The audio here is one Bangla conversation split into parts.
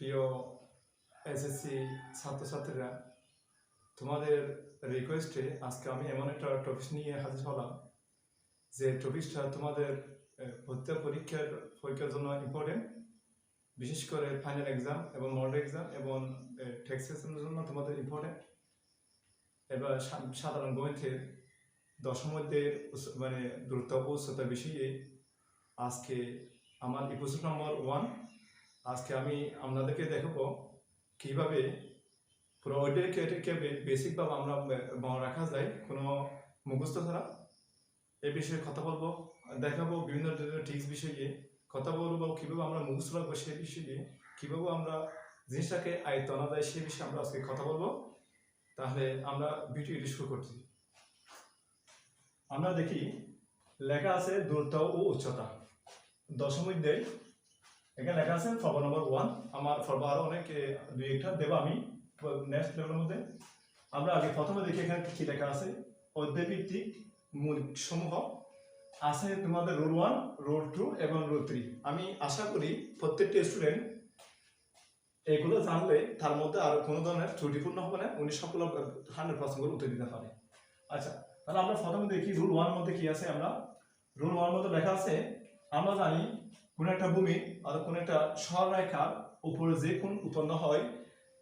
প্রিয় এসএসসি ছাত্রছাত্রীরা, তোমাদের রিকোয়েস্টে আজকে আমি এমন একটা টপিক নিয়ে হাজির হলাম যে টপিকটা তোমাদের প্রত্যেক পরীক্ষার পরীক্ষার জন্য ইম্পর্টেন্ট বিশেষ করে ফাইনাল এক্সাম এবং মডেল এক্সাম এবং টেক্সেশনের জন্য তোমাদের ইম্পর্টেন্ট এবার সাধারণ গণিতের উচ্চ- মানে দূরত্ব ও উচ্চতা বিষয়ে আজকে আমার এপিসোড নম্বর ওয়ান আজকে আমি আপনাদেরকে দেখাবো কীভাবে পুরো ওইটাকে বেসিকভাবে আমরা রাখা যায়, কোনো মুখস্থ ছাড়া। এ বিষয়ে কথা বলব, দেখাবো বিভিন্ন ধরনের টিক্স বিষয়ে কথা বলব কীভাবে আমরা মুখস্থ রাখব সেই বিষয়ে কীভাবে আমরা জিনিসটাকে আয়ত্ত আনা যায় সেই বিষয়ে আমরা আজকে কথা বলব। তাহলে আমরা ভিডিওটি শুরু করছি। আমরা দেখি, লেখা আছে দূরত্ব ও উচ্চতা। দশমিক দেয় এখানে লেখা আছে ফর্ম নম্বর ওয়ান। আমার ফর্ম আরও অনেক দুই একটা দেবো আমি। নেক্সট লেভেলের মধ্যে। আমরা আগে প্রথমে দেখি এখানে কি লেখা আছে। অধ্যায়ভিত্তিক মৌলিক সমূহ আছে তোমাদের রোল ওয়ান রোল টু এবং রোল থ্রি আমি আশা করি প্রত্যেকটি স্টুডেন্ট এগুলো জানলে তার মধ্যে আর কোনো ধরনের ত্রুটিপূর্ণ হবে না। উনি সকল হান্ড্রেড পার্সেন্ট উত্তর দিতে পারে। আচ্ছা তাহলে আমরা প্রথমে দেখি রুল ওয়ান মধ্যে কি আছে আমরা। রুল ওয়ান মধ্যে লেখা আছে, আমরা জানি কোন একটা ভূমি আর কোন একটা সরলরেখার উপরে যে কোণ উৎপন্ন হয়,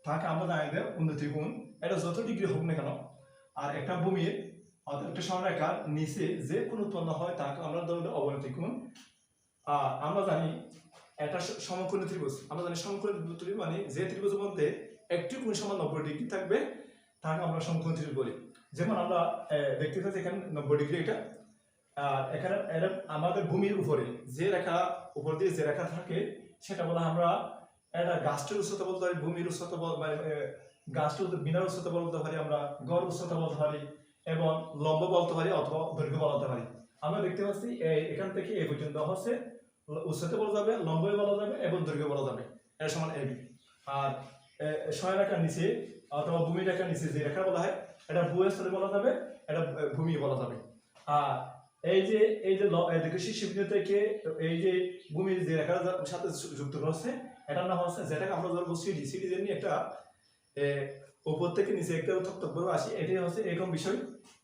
তাকে আমরা জানি যে উন্নতি কোণ এটা যত ডিগ্রি হোক না কেন, আর একটা ভূমির অর্থাৎ একটা সরলরেখার নিচে যে কোণ উৎপন্ন হয়, তাকে আমরা ধরলে অবনতি কোণ আর আমরা জানি একটা সমকোণী ত্রিভুজ। আমরা জানি সমকোণী ত্রিভুজ মানে যে ত্রিভুজের মধ্যে একটি কোণ সমান নব্বই ডিগ্রি থাকবে, তাকে আমরা সমকোণী ত্রিভুজ বলি। যেমন আমরা দেখতে পাচ্ছি এখানে নব্বই ডিগ্রি এটা। আর এখানে আমাদের ভূমির উপরে যে রেখা উপর দিয়ে যে রেখা থাকে সেটা বলা আমরা এটা গাছটির উচ্চতা বলতে পারি ভূমির উচ্চতা মানে গাছটির বিনার উচ্চতা বলতে পারি আমরা গড় উচ্চতা বলতে পারি এবং লম্ব বলতে পারি অথবা দৈর্ঘ্য বলতে পারি। আমরা দেখতে পাচ্ছি এখান থেকে এই পর্যন্ত হচ্ছে উচ্চতা বলা যাবে লম্ব বলা যাবে এবং দৈর্ঘ্য বলা যাবে এর সমান এবি আর এ, ছয় রেখার নিচে অথবা ভূমি রেখার নিচে যে রেখা বলা হয় এটা ভূস্থলে বলা যাবে এটা ভূমি বলা যাবে। আর এই যে এই যে ল- এদিকে থেকে এই যে ভূমির যে রেখার সাথে যুক্ত হচ্ছে এটার নাম হচ্ছে যেটাকে আমরা ধরবো সিডি। সিডি যেমনি একটা উপর থেকে নিচে একটা করে আসি, এটাই হচ্ছে এরকম বিষয়।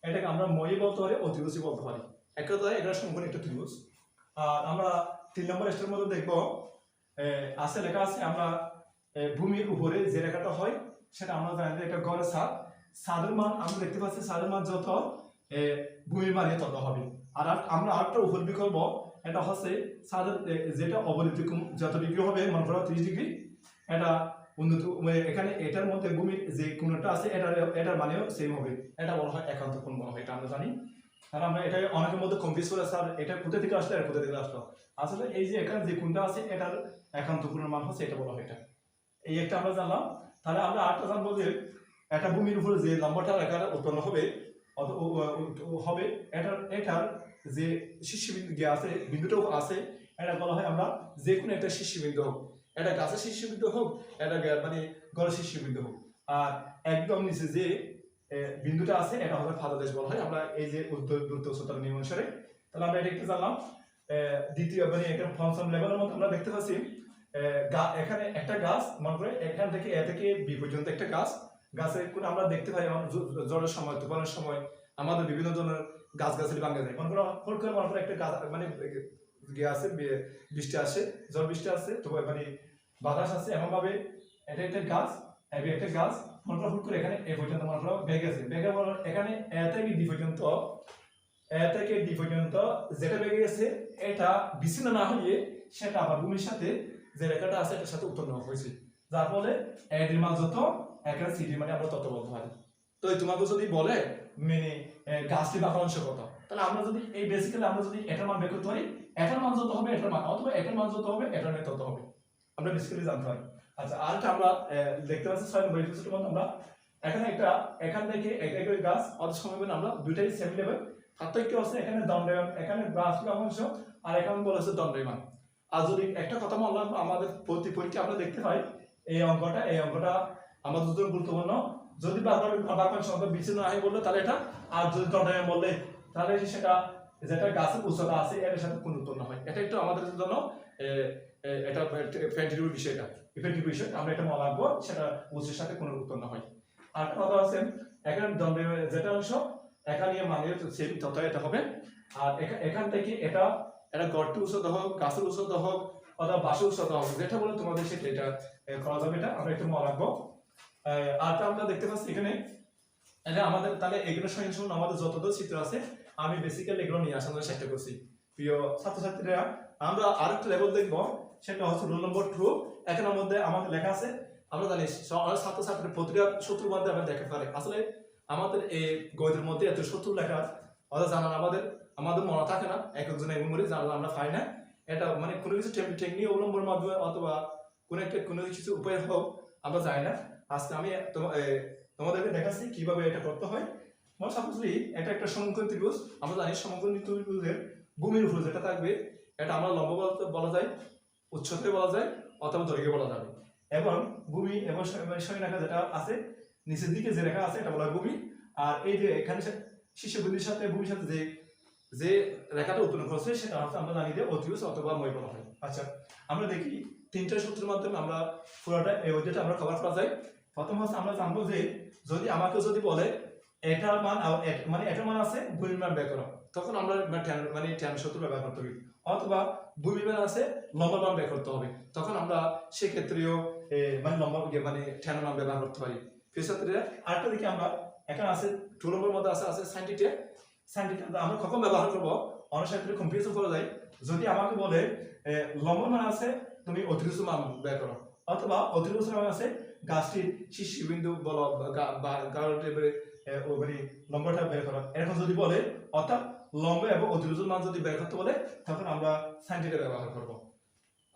এটাকে আমরা মই বলতে পারি অতিভুজই বলতে পারি। একটা এটা সম্পূর্ণ একটা ত্রিভুজ। আর আমরা তিন নম্বর স্টের মধ্যে দেখব আছে লেখা আছে, আমরা ভূমির উপরে যে রেখাটা হয়, সেটা আমরা জানি যে এটা গড়ের ছাদ। ছাদের মান, আমরা দেখতে পাচ্ছি ছাদের মান যত ভূমির মানে তত হবে। আর আমরা আরেকটা উপর বিকল্প, এটা হচ্ছে ছাদের যেটা অবনতি যত ডিগ্রি হবে, মনে করো ত্রিশ ডিগ্রি, এটা উন্নত মানে এখানে এটার মধ্যে ভূমির যে কোণটা আছে, এটার এটার মানেও সেম হবে। এটা বলা হয় একান্ত কোণ বলা হয়, এটা আমরা জানি। আর আমরা এটা অনেকের মধ্যে কনফিউজ করে, স্যার, এটা কোথা থেকে আসলো আর কোথা থেকে আসলো? আসলে এই যে এখানে যে কোণটা আছে, এটার একান্ত কোণের মান হচ্ছে এটা বলা হয় এটা। এই একটা আমরা জানলাম। তাহলে আমরা আরেকটা জানব যে একটা ভূমির উপরে যে লম্বাটা রেখা উৎপন্ন হবে হবে, এটার এটার যে শীর্ষবিন্দু যে আছে বিন্দুটাও আছে, এটা বলা হয় আমরা যে কোনো একটা শীর্ষবিন্দু হোক। এটা গাছের শীর্ষবিন্দু হোক, এটা মানে গড়ের শীর্ষবিন্দু হোক। আর একদম নিচে যে বিন্দুটা আছে, এটা হবে ফাদাদেশ বলা হয়। আমরা এই যে উচ্চতার নিয়ম অনুসারে, তাহলে আমরা এটা একটু জানলাম। দ্বিতীয় মানে এখানে ফাংশন লেভেলের মধ্যে আমরা দেখতে পাচ্ছি। এখানে একটা গাছ, মনে করে এখান থেকে এ থেকে বি পর্যন্ত একটা গাছ। গাছের কোন আমরা দেখতে পাই আমার জ- জ্বরের সময়, তুফানের সময়, আমাদের বিভিন্ন ধরনের গাছ গাছালি ভাঙা যায়। করো হুট করে মনে একটা গাছ মানে গিয়ে আছে বৃষ্টি আসে, ঝড় বৃষ্টি আসে, তো মানে বাতাস আছে এমন ভাবে এটা একটা গাছ, এবি একটা গাছ, মনে করো হুট করে এখানে এ পর্যন্ত মনে করো বেগ আছে। বেগে মনে এখানে এ থেকে ডি পর্যন্ত, এ থেকে ডি পর্যন্ত যেটা বেগে গেছে, এটা বিচ্ছিন্ন না হয়ে সেটা আবার ভূমির সাথে যে রেখাটা আছে, এটার সাথে উত্তর উত্তন্ন হয়েছে। যার ফলে এডির মান যত এখানে সিডির মানে আমরা তত বলতে পারি তো তোমাকে যদি বলে মানে গাছটি বাঁকা অংশ কত? তাহলে আমরা যদি, এই বেসিক্যালি আমরা যদি এটার মান বের করতে পারি, এটার মান যত হবে, এটার মান, অথবা এটার মান যত হবে, এটার মান তত হবে। আমরা বেসিক্যালি জানতে পারি। আচ্ছা আর একটা আমরা দেখতে পাচ্ছি, ছয় নম্বর এপিসোডের মধ্যে আমরা এখানে একটা, এখান থেকে একটা করে গাছ সময় পেলে আমরা দুইটাই সেম লেভেল পার্থক্য আছে এখানে দণ্ডায়ন এখানে গাছ বাঁকা আর এখানে বলা হচ্ছে দণ্ডায়মান আর যদি একটা কথা বললাম আমাদের প্রতি পরীক্ষা আমরা দেখতে পাই, এই অঙ্কটা এই অঙ্কটা আমাদের জন্য গুরুত্বপূর্ণ। যদি বারবার সংখ্যা বিচ্ছিন্ন আয় বললে, তাহলে এটা আর যদি দণ্ডায়ন বললে, তাহলে সেটা যেটা গাছের উচ্চতা আছে, এর সাথে কোন উৎপন্ন হয়। এটা একটু আমাদের জন্য এটা ফ্যান্টিটিউড বিষয়টা। ইফেক্টিভ বিষয়, আমরা এটা মনে রাখব, সেটা উৎসের সাথে কোনো উৎপন্ন হয়। আর কথা আছে, এখানে যেটা অংশ, এখানে মানে সেম তত এটা হবে। আর এখান থেকে এটা এটা গড়টি উচ্চতা হোক, গাছের উচ্চতা হোক, অথবা বাসের উচ্চতা হোক, যেটা বলে তোমাদের সেটা, এটা করা যাবে এটা, আমরা একটু মনে রাখব। এ, আর তা আমরা দেখতে পাচ্ছি এখানে। এটা আমাদের তাহলে এগুলো সঙ্গে আমাদের যতদূর চিত্র আছে আমি বেসিক্যালি এগুলো নিয়ে আসার চেষ্টা করছি। প্রিয় ছাত্রছাত্রীরা আমরা আরেকটা লেভেল দেখব সেটা হচ্ছে রোল নম্বর টু এখানের মধ্যে লেখা আছে আমরা জানি ছাত্রছাত্রীর প্রতিটা শত্রু আমরা দেখতে পারে। আসলে আমাদের এই গণিতের মধ্যে এত শত্রু লেখা অথবা জানান আমাদের আমাদের মনে থাকে না এক একজন এমন করে জানা আমরা পাই না। এটা মানে কোনো কিছু টেকনিক মাধ্যমে অথবা কোনো একটা কোনো কিছু উপায় হোক আমরা জানি না। আজকে আমি তোমা- তোমাদেরকে দেখাচ্ছি কীভাবে এটা করতে হয়। মনে সাপোজলি এটা একটা সমকোণ ত্রিভুজ। আমরা জানি সমকোণ ত্রিভুজের ভূমির উপর যেটা থাকবে, এটা আমরা লম্ব বলতে বলা যায় উচ্চতে বলা যায়, অথবা দৈর্ঘ্যে বলা যাবে। এবং ভূমি, এবং স- মানে রেখা যেটা আছে, নিচের দিকে যে রেখা আছে, এটা বলা ভূমি। আর এই যে এখানে শীর্ষবিন্দুর সাথে, ভূমির সাথে যে যে রেখাটা উৎপন্ন করছে সেটা হচ্ছে আমরা জানি যে অতিভুজ অথবা মই বলা হয়। আচ্ছা আমরা দেখি তিনটা সূত্রের মাধ্যমে আমরা পুরোটা, এই অধ্যায়টা আমরা কভার করা যায়। প্রথম হচ্ছে আমরা জানব যে যদি আমাকে যদি বলে এটার মান মানে এটার মান আছে ভূমির মান বের তখন আমরা মানে ট্যান- মানে সূত্র ব্যবহার করতে হবে। অথবা ভূমির মান আছে লম্বা মান বের করতে হবে, তখন আমরা সেক্ষেত্রেও মানে লম্বা মানে ট্যান মান ব্যবহার করতে পারি। ফিসাত্রীরা আরেকটা দিকে আমরা, এখানে আছে টু নম্বর মধ্যে আছে আছে সাইন্টিটে সাইন্টিটে আমরা কখন ব্যবহার করব? অনেক ক্ষেত্রে কম্পিউটার করা যায় যদি আমাকে বলে লম্বা মান আছে, তুমি অতিরিক্ত মান বের করো। অথবা অতিরিক্ত মান আছে গাছটির শীর্ষবিন্দু বলো বা গা- বা গাঢ়টি বের- এ, ও মানে বের করো। এরকম যদি বলে অর্থাৎ লম্বা এবং মান যদি বের করতে বলে তখন আমরা ব্যবহার করব।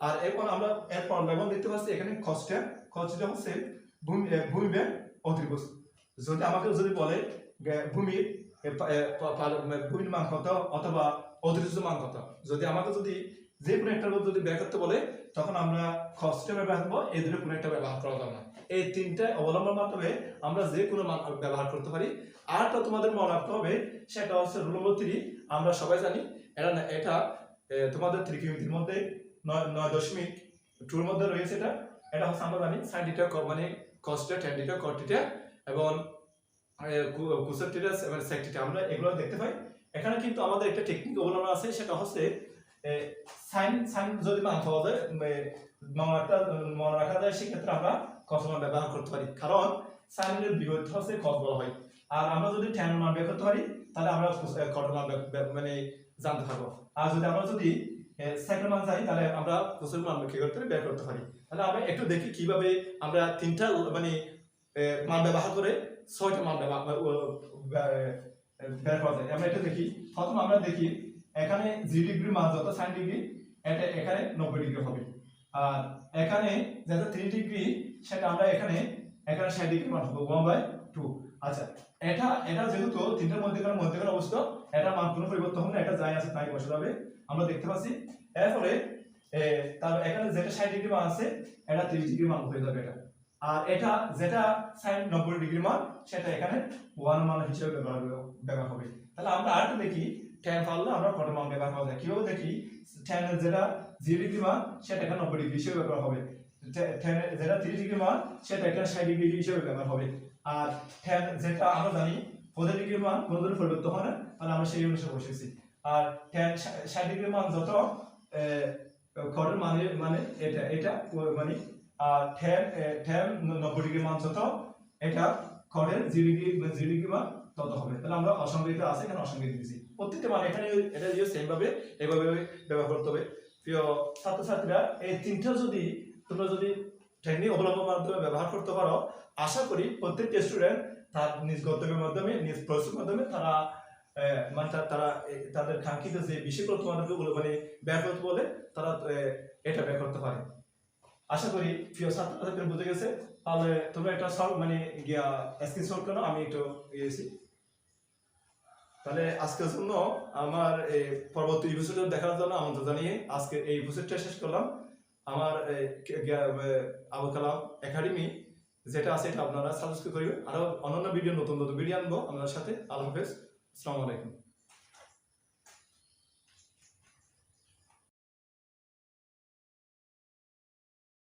আর এরপর আমরা দেখতে পাচ্ছি এখানে কস্টে কস্টটা হচ্ছে ভূমি ভূমি অতিরিক্ত যদি আমাকে যদি বলে ভূমির মানে ভূমির মান কত অথবা অতিরিক্ত মান কত? যদি আমাকে যদি যে কোনো একটা যদি বের করতে বলে, তখন আমরা কস্টে ব্যবহার করব এই দুটো কোনো একটা ব্যবহার করা যাবে না। এই তিনটা অবলম্বন মাধ্যমে আমরা যে কোনো ব্যবহার করতে পারি। আরটা তোমাদের মনে রাখতে হবে, সেটা হচ্ছে রুল নম্বর থ্রি আমরা সবাই জানি, এটা এটা তোমাদের ত্রিকোণমিতির মধ্যে নয় নয় দশমিক টুর মধ্যে রয়েছে এটা। এটা হচ্ছে আমরা জানি সাইন ডিটা মানে কস্টে টেন ডিটা কটিটা এবং কুসের টিটা মানে সেক আমরা এগুলো দেখতে পাই। এখানে কিন্তু আমাদের একটা টেকনিক অবলম্বন আছে, সেটা হচ্ছে সাইন সাইন যদি মান যায় এ, মনে রাখা যায় সেক্ষেত্রে আমরা কসমান ব্যবহার করতে পারি। কারণ সাইনের বিপরীত হচ্ছে কস হয়। আর আমরা যদি বের করতে পারি তাহলে আমরা কট মান মানে জানতে পারব। আর যদি আমরা যদি সেকেন্ড মান জানি তাহলে আমরা কোসের মান কি করতে বের করতে পারি। তাহলে আমরা একটু দেখি কীভাবে আমরা তিনটা মানে মান ব্যবহার করে ছয়টা মান ব্যবহার বের করা যায়। আমরা এটা দেখি। প্রথম আমরা দেখি এখানে জি ডিগ্রি মান যত সাইন ডিগ্রি এটা এখানে নব্বই ডিগ্রি হবে। আর এখানে যেটা থ্রি ডিগ্রি সেটা আমরা এখানে এখানে ষাট ডিগ্রি মান হবে ওয়ান বাই টু আচ্ছা এটা এটা যেহেতু তিনটার মধ্যেখানে মধ্যেখানে অবস্থিত এটা মান কোনো পরিবর্তন হবে না, এটা যাই আছে তাই বসে যাবে। আমরা দেখতে পাচ্ছি, এরপরে তার এখানে যেটা ষাট ডিগ্রি মান আছে, এটা তিরিশ ডিগ্রি মান হয়ে যাবে এটা। আর এটা যেটা সাইন নব্বই ডিগ্রি মান সেটা এখানে ওয়ান মান হিসেবে ব্যবহার ব্যবহার হবে। তাহলে আমরা আরেকটা দেখি ট্যান পারলে আমরা কত মান ব্যবহার করা যায়। দেখি? ট্যানের যেটা জিরো ডিগ্রি মান, সেটা এখানে নব্বই ডিগ্রি হিসেবে ব্যবহার হবে। ট্যা- ট্যানের যেটা তিরিশ ডিগ্রি মান, সেটা এখানে ষাট ডিগ্রি হিসেবে ব্যবহার হবে। আর ট্যান যেটা আমরা জানি, পঁচিশ ডিগ্রি মান কোনো ধরনের পরিবর্তন হয় না, তাহলে আমরা সেই অনুসারে বসেছি। আর ট্যান ষাট ডিগ্রি মান যত কটের মানে মানে এটা এটা মানে আর ট্যান ট্যান নব্বই ডিগ্রি মান যত, এটা কটের জিরো ডিগ্রি জিরো ডিগ্রি মান তত হবে। তাহলে আমরা অসংগঠিত আছে, এখানে অসংগঠিত দিয়েছি। মানে এখানে এটা সেম ভাবে ব্যবহার করতে হবে। প্রিয় ছাত্রছাত্রীরা, এই তিনটা যদি তোমরা যদি টেকনিক অবলম্বন মাধ্যমে ব্যবহার করতে পারো, আশা করি প্রত্যেকটা স্টুডেন্ট তার নিজ গন্তব্যের মাধ্যমে, নিজ পরিশ্রমের মাধ্যমে তারা মানে তারা তাদের কাঙ্ক্ষিত যে বিষয়গুলো মানে ব্যয় বলে, তারা এটা ব্যয় করতে পারে। আশা করি প্রিয় ছাত্রছাত্রীরা বুঝে গেছে। তাহলে তোমরা একটা মানে গিয়া করো, আমি একটু ইয়েছি তাহলে আজকের জন্য আমার এই পরবর্তী এপিসোড দেখার জন্য আমন্ত্রণ জানিয়ে আজকে এই এপিসোডটা শেষ করলাম। আমার আবুল কালাম একাডেমি, যেটা আছে এটা আপনারা সাবস্ক্রাইব করবেন। আরও অন্যান্য ভিডিও নতুন নতুন ভিডিও আনব আপনার সাথে। আল্লাহ হাফেজ। আসসালামু আলাইকুম।